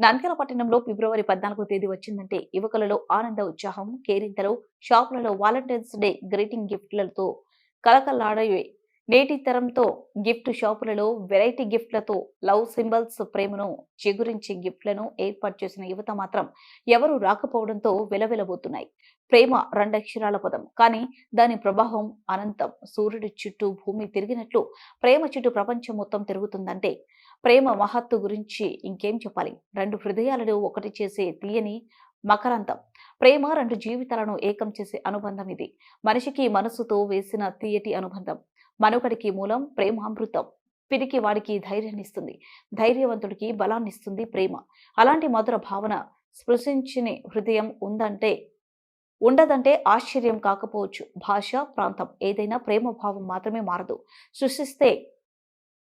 నంద్యాల పట్టణంలో ఫిబ్రవరి పద్నాలుగో తేదీ వచ్చిందంటే యువకులలో ఆనంద ఉత్సాహం కేరింతలు షాపులలో వాలంటైన్స్ డే గ్రీటింగ్ గిఫ్ట్లతో కలకలాడే నేటి తరంతో గిఫ్ట్ షాపులలో వెరైటీ గిఫ్ట్లతో లవ్ సింబల్స్ ప్రేమను చిగురించే గిఫ్ట్లను ఏర్పాటు చేసిన యువత మాత్రం ఎవరు రాకపోవడంతో వెలవెలబోతున్నాయి. ప్రేమ రెండక్షరాల పదం. కానీ దాని ప్రభావం అనంతం. సూర్యుడి చుట్టూ భూమి తిరిగినట్లు ప్రేమ చుట్టూ ప్రపంచం మొత్తం తిరుగుతుందంటే ప్రేమ మహత్తు గురించి ఇంకేం చెప్పాలి? రెండు హృదయాలను ఒకటి చేసే తీయని మకరంతం ప్రేమ రెండు జీవితాలను ఏకం చేసే అనుబంధం ఇది. మనిషికి మనసుతో వేసిన తీయటి అనుబంధం. మనుగడికి మూలం ప్రేమామృతం. పిరికి వాడికి ధైర్యాన్నిస్తుంది. ధైర్యవంతుడికి బలాన్నిస్తుంది ప్రేమ. అలాంటి మధుర భావన స్పృశించిన హృదయం ఉందంటే ఉండదంటే ఆశ్చర్యం కాకపోవచ్చు. భాష ప్రాంతం. ఏదైనా ప్రేమ భావం మాత్రమే మారదు. సృష్టిస్తే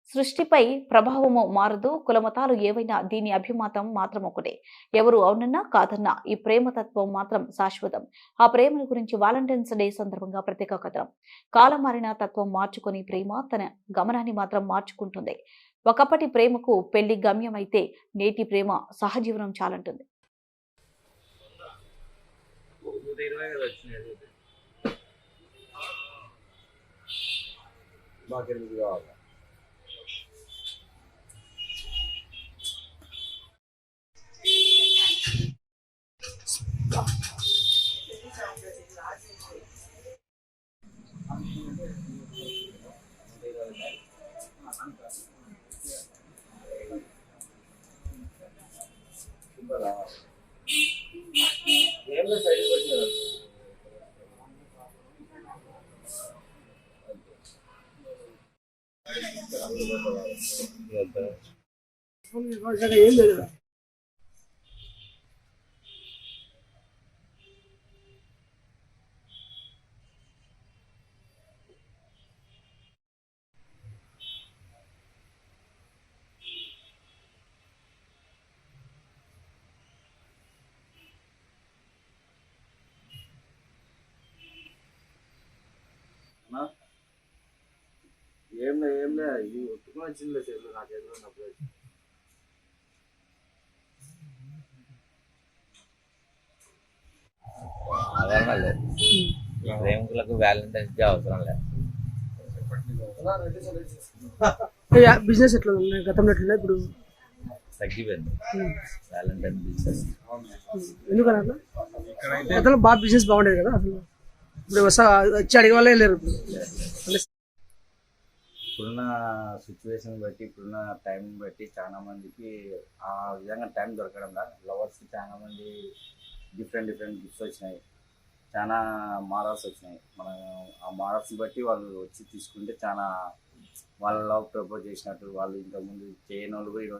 సృష్టిపై ప్రభావము మారదు కులమతాలు ఏవైనా దీని అభిమతం మాత్రం ఒకటే. ఎవరు అవునన్నా కాదన్నా ఈ ప్రేమతత్వం మాత్రం శాశ్వతం. ఆ ప్రేమను గురించి వాలంటైన్స్ డే సందర్భంగా ప్రత్యేక కథనం. కాలం మారిన తత్వం మార్చుకొని ప్రేమ తన గమనాన్ని మాత్రం మార్చుకుంటుంది. ఒకప్పటి ప్రేమకు పెళ్ళి గమ్యం అయితే నేటి ప్రేమ సహజీవనం చాలంటుంది. మాకు ఎనిమిది కావాలి? ఏం లేదు సైడ్కి వచ్చారు ఏం లేదు అన్నా, ఏం లే ఏం లే ఇది ఒట్టుకుని వచ్చిందిలే చెల్లు నాకు ఎదురు ఉన్నప్పుడు అవసరం లేదు ప్రేమికులకు వ్యాలంటైన్స్ డే అవసరం లేదు బిజినెస్ ఎట్లా ఉంది? గతంలో ఎట్లా ఇప్పుడు తగ్గిపోయింది. వ్యాలంటైన్ బిజినెస్ ఎందుకని అట్లా? గతంలో బాగా బిజినెస్ బాగుండేది కదా అసలు. ఇప్పుడు వస్తా వచ్చి అడిగే వాళ్ళే లేరు ఇప్పుడు. ఇప్పుడున్న సిచ్యువేషన్ బట్టి ఇప్పుడున్న టైం బట్టి చాలా మందికి ఆ విధంగా టైం దొరకడం లవర్స్కి చాలా మంది డిఫరెంట్ డిఫరెంట్ గిఫ్ట్స్ వచ్చినాయి. చాలా మోడల్స్ వచ్చినాయి. మనం ఆ మోడల్స్ బట్టి వాళ్ళు వచ్చి తీసుకుంటే చాలా వాళ్ళ లవ్ ప్రపోజ్ చేసినట్టు వాళ్ళు ఇంతకుముందు చేయని వాళ్ళు కూడా